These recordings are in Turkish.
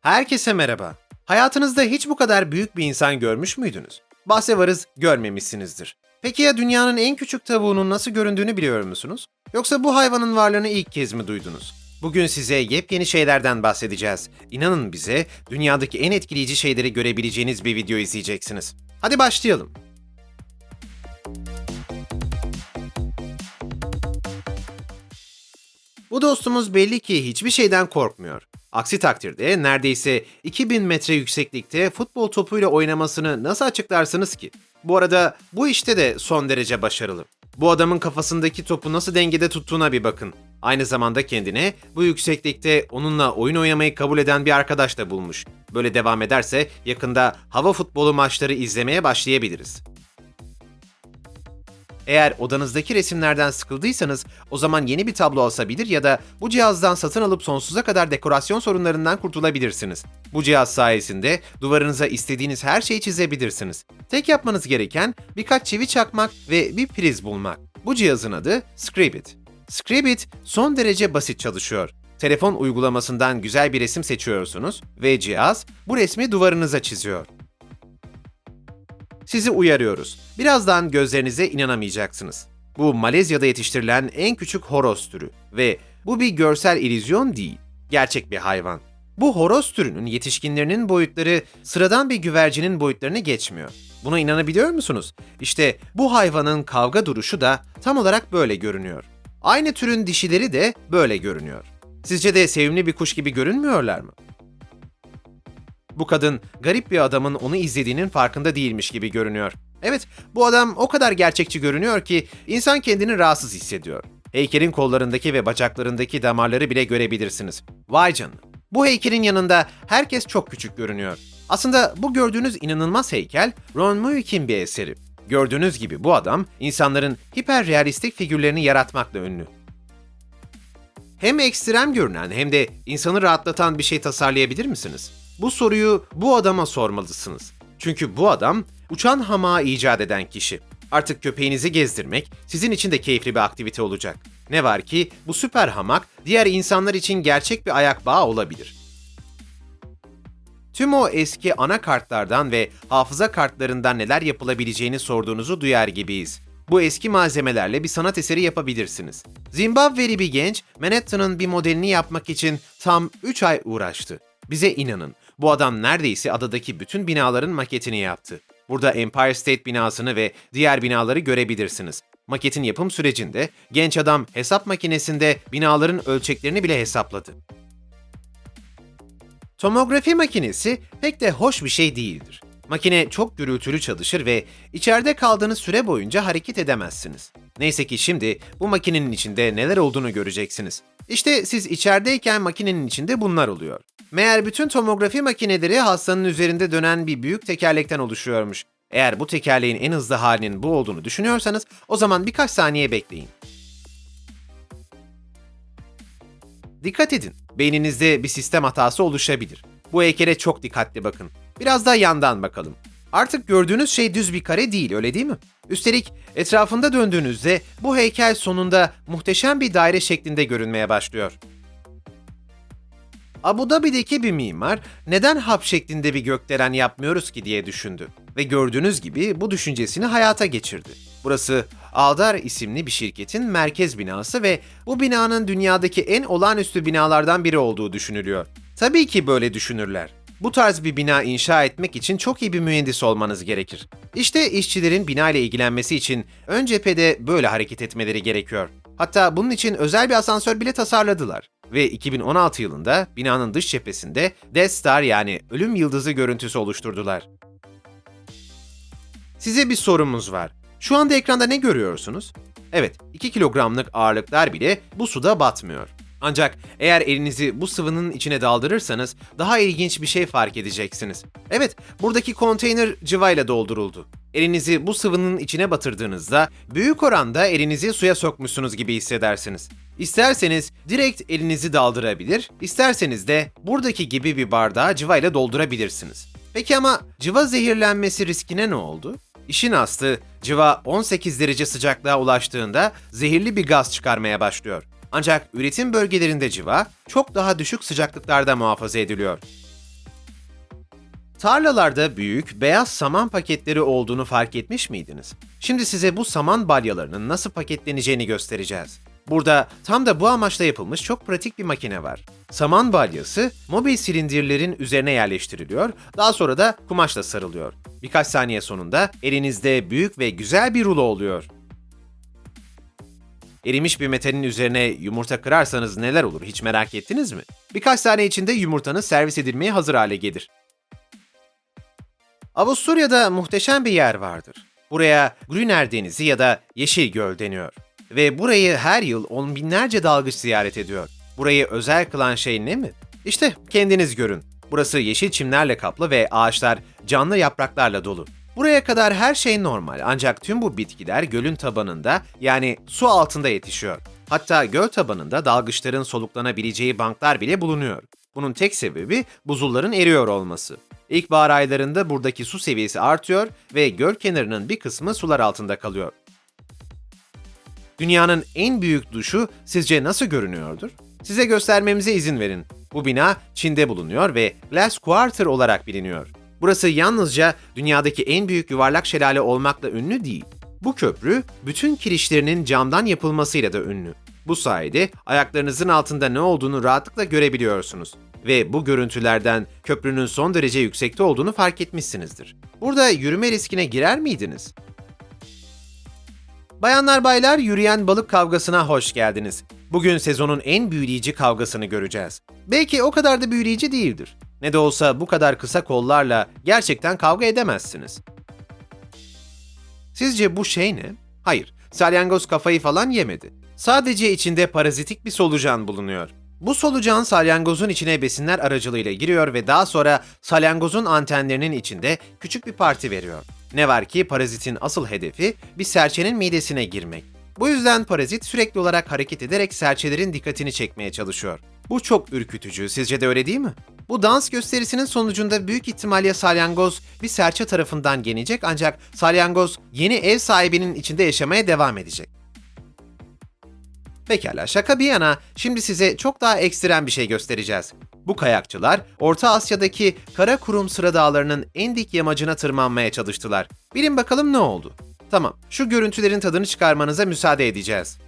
Herkese merhaba. Hayatınızda hiç bu kadar büyük bir insan görmüş müydünüz? Bahse varız görmemişsinizdir. Peki ya dünyanın en küçük tavuğunun nasıl göründüğünü biliyor musunuz? Yoksa bu hayvanın varlığını ilk kez mi duydunuz? Bugün size yepyeni şeylerden bahsedeceğiz. İnanın bize dünyadaki en etkileyici şeyleri görebileceğiniz bir video izleyeceksiniz. Hadi başlayalım. Bu dostumuz belli ki hiçbir şeyden korkmuyor. Aksi takdirde neredeyse 2000 metre yükseklikte futbol topuyla oynamasını nasıl açıklarsınız ki? Bu arada bu işte de son derece başarılı. Bu adamın kafasındaki topu nasıl dengede tuttuğuna bir bakın. Aynı zamanda kendine bu yükseklikte onunla oyun oynamayı kabul eden bir arkadaş da bulmuş. Böyle devam ederse yakında hava futbolu maçları izlemeye başlayabiliriz. Eğer odanızdaki resimlerden sıkıldıysanız o zaman yeni bir tablo asabilir ya da bu cihazdan satın alıp sonsuza kadar dekorasyon sorunlarından kurtulabilirsiniz. Bu cihaz sayesinde duvarınıza istediğiniz her şeyi çizebilirsiniz. Tek yapmanız gereken birkaç çivi çakmak ve bir priz bulmak. Bu cihazın adı Scribit. Scribit son derece basit çalışıyor. Telefon uygulamasından güzel bir resim seçiyorsunuz ve cihaz bu resmi duvarınıza çiziyor. Sizi uyarıyoruz. Birazdan gözlerinize inanamayacaksınız. Bu Malezya'da yetiştirilen en küçük horoz türü ve bu bir görsel illüzyon değil, gerçek bir hayvan. Bu horoz türünün yetişkinlerinin boyutları sıradan bir güvercinin boyutlarını geçmiyor. Buna inanabiliyor musunuz? İşte bu hayvanın kavga duruşu da tam olarak böyle görünüyor. Aynı türün dişileri de böyle görünüyor. Sizce de sevimli bir kuş gibi görünmüyorlar mı? Bu kadın garip bir adamın onu izlediğinin farkında değilmiş gibi görünüyor. Evet, bu adam o kadar gerçekçi görünüyor ki insan kendini rahatsız hissediyor. Heykelin kollarındaki ve bacaklarındaki damarları bile görebilirsiniz. Vay canına. Bu heykelin yanında herkes çok küçük görünüyor. Aslında bu gördüğünüz inanılmaz heykel Ron Mueck'in bir eseri. Gördüğünüz gibi bu adam insanların hiperrealistik figürlerini yaratmakla ünlü. Hem ekstrem görünen hem de insanı rahatlatan bir şey tasarlayabilir misiniz? Bu soruyu bu adama sormalısınız. Çünkü bu adam uçan hamağı icat eden kişi. Artık köpeğinizi gezdirmek sizin için de keyifli bir aktivite olacak. Ne var ki bu süper hamak diğer insanlar için gerçek bir ayak bağı olabilir. Tüm o eski anakartlardan ve hafıza kartlarından neler yapılabileceğini sorduğunuzu duyar gibiyiz. Bu eski malzemelerle bir sanat eseri yapabilirsiniz. Zimbabveli bir genç Manhattan'ın bir modelini yapmak için tam 3 ay uğraştı. Bize inanın, bu adam neredeyse adadaki bütün binaların maketini yaptı. Burada Empire State binasını ve diğer binaları görebilirsiniz. Maketin yapım sürecinde genç adam hesap makinesinde binaların ölçeklerini bile hesapladı. Tomografi makinesi pek de hoş bir şey değildir. Makine çok gürültülü çalışır ve içeride kaldığınız süre boyunca hareket edemezsiniz. Neyse ki şimdi bu makinenin içinde neler olduğunu göreceksiniz. İşte siz içerideyken makinenin içinde bunlar oluyor. Meğer bütün tomografi makineleri hastanın üzerinde dönen bir büyük tekerlekten oluşuyormuş. Eğer bu tekerleğin en hızlı halinin bu olduğunu düşünüyorsanız o zaman birkaç saniye bekleyin. Dikkat edin, beyninizde bir sistem hatası oluşabilir. Bu heykele çok dikkatli bakın. Biraz daha yandan bakalım. Artık gördüğünüz şey düz bir kare değil, öyle değil mi? Üstelik etrafında döndüğünüzde bu heykel sonunda muhteşem bir daire şeklinde görünmeye başlıyor. Abu Dhabi'deki bir mimar neden hap şeklinde bir gökdelen yapmıyoruz ki diye düşündü ve gördüğünüz gibi bu düşüncesini hayata geçirdi. Burası Aldar isimli bir şirketin merkez binası ve bu binanın dünyadaki en olağanüstü binalardan biri olduğu düşünülüyor. Tabii ki böyle düşünürler. Bu tarz bir bina inşa etmek için çok iyi bir mühendis olmanız gerekir. İşte işçilerin bina ile ilgilenmesi için ön cephede böyle hareket etmeleri gerekiyor. Hatta bunun için özel bir asansör bile tasarladılar. Ve 2016 yılında binanın dış cephesinde Death Star yani ölüm yıldızı görüntüsü oluşturdular. Size bir sorumuz var. Şu anda ekranda ne görüyorsunuz? Evet, 2 kilogramlık ağırlıklar bile bu suda batmıyor. Ancak eğer elinizi bu sıvının içine daldırırsanız daha ilginç bir şey fark edeceksiniz. Evet, buradaki konteyner cıvayla dolduruldu. Elinizi bu sıvının içine batırdığınızda büyük oranda elinizi suya sokmuşsunuz gibi hissedersiniz. İsterseniz direkt elinizi daldırabilir, isterseniz de buradaki gibi bir bardağı cıvayla doldurabilirsiniz. Peki ama cıva zehirlenmesi riskine ne oldu? İşin aslı cıva 18 derece sıcaklığa ulaştığında zehirli bir gaz çıkarmaya başlıyor. Ancak üretim bölgelerinde civa çok daha düşük sıcaklıklarda muhafaza ediliyor. Tarlalarda büyük, beyaz saman paketleri olduğunu fark etmiş miydiniz? Şimdi size bu saman balyalarının nasıl paketleneceğini göstereceğiz. Burada tam da bu amaçla yapılmış çok pratik bir makine var. Saman balyası mobil silindirlerin üzerine yerleştiriliyor, daha sonra da kumaşla sarılıyor. Birkaç saniye sonunda elinizde büyük ve güzel bir rulo oluyor. Erimiş bir metalin üzerine yumurta kırarsanız neler olur hiç merak ettiniz mi? Birkaç saniye içinde yumurtanız servis edilmeye hazır hale gelir. Avusturya'da muhteşem bir yer vardır. Buraya Grüner Denizi ya da Yeşil Göl deniyor. Ve burayı her yıl on binlerce dalgıç ziyaret ediyor. Burayı özel kılan şey ne mi? İşte kendiniz görün. Burası yeşil çimlerle kaplı ve ağaçlar canlı yapraklarla dolu. Buraya kadar her şey normal ancak tüm bu bitkiler gölün tabanında yani su altında yetişiyor. Hatta göl tabanında dalgıçların soluklanabileceği banklar bile bulunuyor. Bunun tek sebebi buzulların eriyor olması. İlkbahar aylarında buradaki su seviyesi artıyor ve göl kenarının bir kısmı sular altında kalıyor. Dünyanın en büyük duşu sizce nasıl görünüyordur? Size göstermemize izin verin. Bu bina Çin'de bulunuyor ve Glass Quarter olarak biliniyor. Burası yalnızca dünyadaki en büyük yuvarlak şelale olmakla ünlü değil. Bu köprü bütün kirişlerinin camdan yapılmasıyla da ünlü. Bu sayede ayaklarınızın altında ne olduğunu rahatlıkla görebiliyorsunuz. Ve bu görüntülerden köprünün son derece yüksekte olduğunu fark etmişsinizdir. Burada yürüme riskine girer miydiniz? Bayanlar baylar yürüyen balık kavgasına hoş geldiniz. Bugün sezonun en büyüleyici kavgasını göreceğiz. Belki o kadar da büyüleyici değildir. Ne de olsa bu kadar kısa kollarla gerçekten kavga edemezsiniz. Sizce bu şey ne? Hayır, salyangoz kafayı falan yemedi. Sadece içinde parazitik bir solucan bulunuyor. Bu solucan salyangozun içine besinler aracılığıyla giriyor ve daha sonra salyangozun antenlerinin içinde küçük bir parti veriyor. Ne var ki parazitin asıl hedefi bir serçenin midesine girmek. Bu yüzden parazit sürekli olarak hareket ederek serçelerin dikkatini çekmeye çalışıyor. Bu çok ürkütücü, sizce de öyle değil mi? Bu dans gösterisinin sonucunda büyük ihtimalle salyangoz bir serçe tarafından yenecek ancak salyangoz yeni ev sahibinin içinde yaşamaya devam edecek. Pekala şaka bir yana şimdi size çok daha ekstrem bir şey göstereceğiz. Bu kayakçılar Orta Asya'daki Karakurum Sıra Dağları'nın en dik yamacına tırmanmaya çalıştılar. Bilin bakalım ne oldu? Tamam, şu görüntülerin tadını çıkarmanıza müsaade edeceğiz.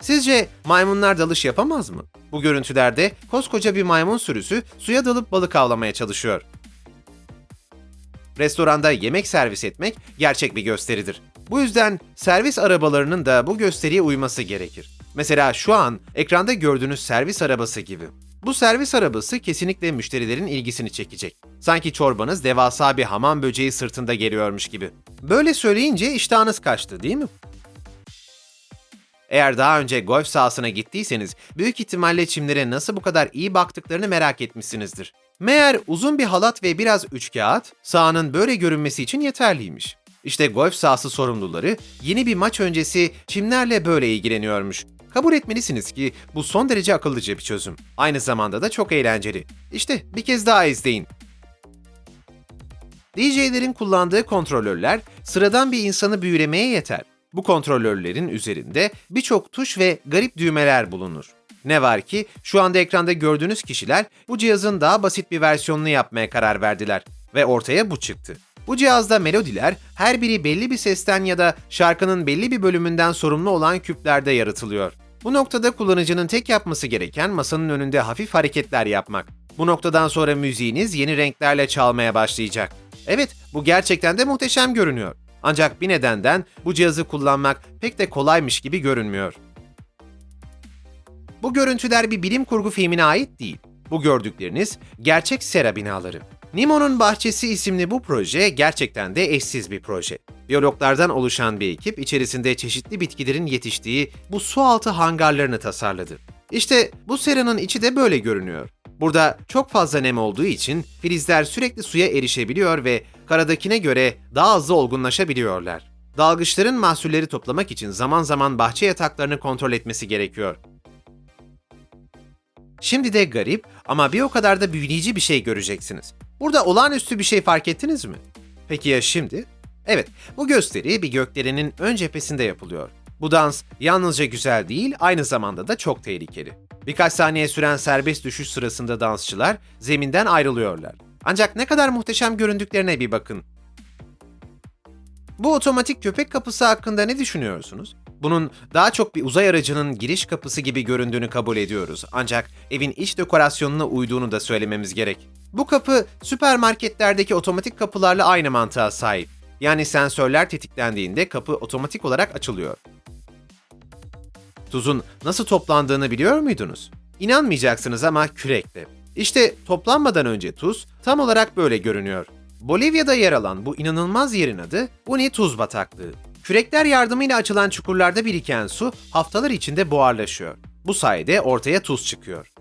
Sizce maymunlar dalış yapamaz mı? Bu görüntülerde koskoca bir maymun sürüsü suya dalıp balık avlamaya çalışıyor. Restoranda yemek servis etmek gerçek bir gösteridir. Bu yüzden servis arabalarının da bu gösteriye uyması gerekir. Mesela şu an ekranda gördüğünüz servis arabası gibi. Bu servis arabası kesinlikle müşterilerin ilgisini çekecek. Sanki çorbanız devasa bir hamam böceği sırtında geliyormuş gibi. Böyle söyleyince iştahınız kaçtı değil mi? Eğer daha önce golf sahasına gittiyseniz büyük ihtimalle çimlere nasıl bu kadar iyi baktıklarını merak etmişsinizdir. Meğer uzun bir halat ve biraz üçkağıt sahanın böyle görünmesi için yeterliymiş. İşte golf sahası sorumluları yeni bir maç öncesi çimlerle böyle ilgileniyormuş. Kabul etmelisiniz ki bu son derece akıllıca bir çözüm. Aynı zamanda da çok eğlenceli. İşte bir kez daha izleyin. DJ'lerin kullandığı kontrolörler sıradan bir insanı büyülemeye yeter. Bu kontrolörlerin üzerinde birçok tuş ve garip düğmeler bulunur. Ne var ki şu anda ekranda gördüğünüz kişiler bu cihazın daha basit bir versiyonunu yapmaya karar verdiler ve ortaya bu çıktı. Bu cihazda melodiler her biri belli bir sesten ya da şarkının belli bir bölümünden sorumlu olan küplerde yaratılıyor. Bu noktada kullanıcının tek yapması gereken masanın önünde hafif hareketler yapmak. Bu noktadan sonra müziğiniz yeni renklerle çalmaya başlayacak. Evet, bu gerçekten de muhteşem görünüyor. Ancak bir nedenden bu cihazı kullanmak pek de kolaymış gibi görünmüyor. Bu görüntüler bir bilim kurgu filmine ait değil. Bu gördükleriniz gerçek sera binaları. Nemo'nun Bahçesi isimli bu proje gerçekten de eşsiz bir proje. Biyologlardan oluşan bir ekip içerisinde çeşitli bitkilerin yetiştiği bu sualtı hangarlarını tasarladı. İşte bu seranın içi de böyle görünüyor. Burada çok fazla nem olduğu için filizler sürekli suya erişebiliyor ve karadakine göre daha hızlı olgunlaşabiliyorlar. Dalgıçların mahsulleri toplamak için zaman zaman bahçe yataklarını kontrol etmesi gerekiyor. Şimdi de garip ama bir o kadar da büyüleyici bir şey göreceksiniz. Burada olağanüstü bir şey fark ettiniz mi? Peki ya şimdi? Evet, bu gösteri bir gökdelenin ön cephesinde yapılıyor. Bu dans yalnızca güzel değil, aynı zamanda da çok tehlikeli. Birkaç saniye süren serbest düşüş sırasında dansçılar zeminden ayrılıyorlar. Ancak ne kadar muhteşem göründüklerine bir bakın. Bu otomatik köpek kapısı hakkında ne düşünüyorsunuz? Bunun daha çok bir uzay aracının giriş kapısı gibi göründüğünü kabul ediyoruz. Ancak evin iç dekorasyonuna uyduğunu da söylememiz gerek. Bu kapı süpermarketlerdeki otomatik kapılarla aynı mantığa sahip. Yani sensörler tetiklendiğinde kapı otomatik olarak açılıyor. Tuzun nasıl toplandığını biliyor muydunuz? İnanmayacaksınız ama kürekle. İşte toplanmadan önce tuz tam olarak böyle görünüyor. Bolivya'da yer alan bu inanılmaz yerin adı Uni Tuz Bataklığı. Kürekler yardımıyla açılan çukurlarda biriken su haftalar içinde buharlaşıyor. Bu sayede ortaya tuz çıkıyor.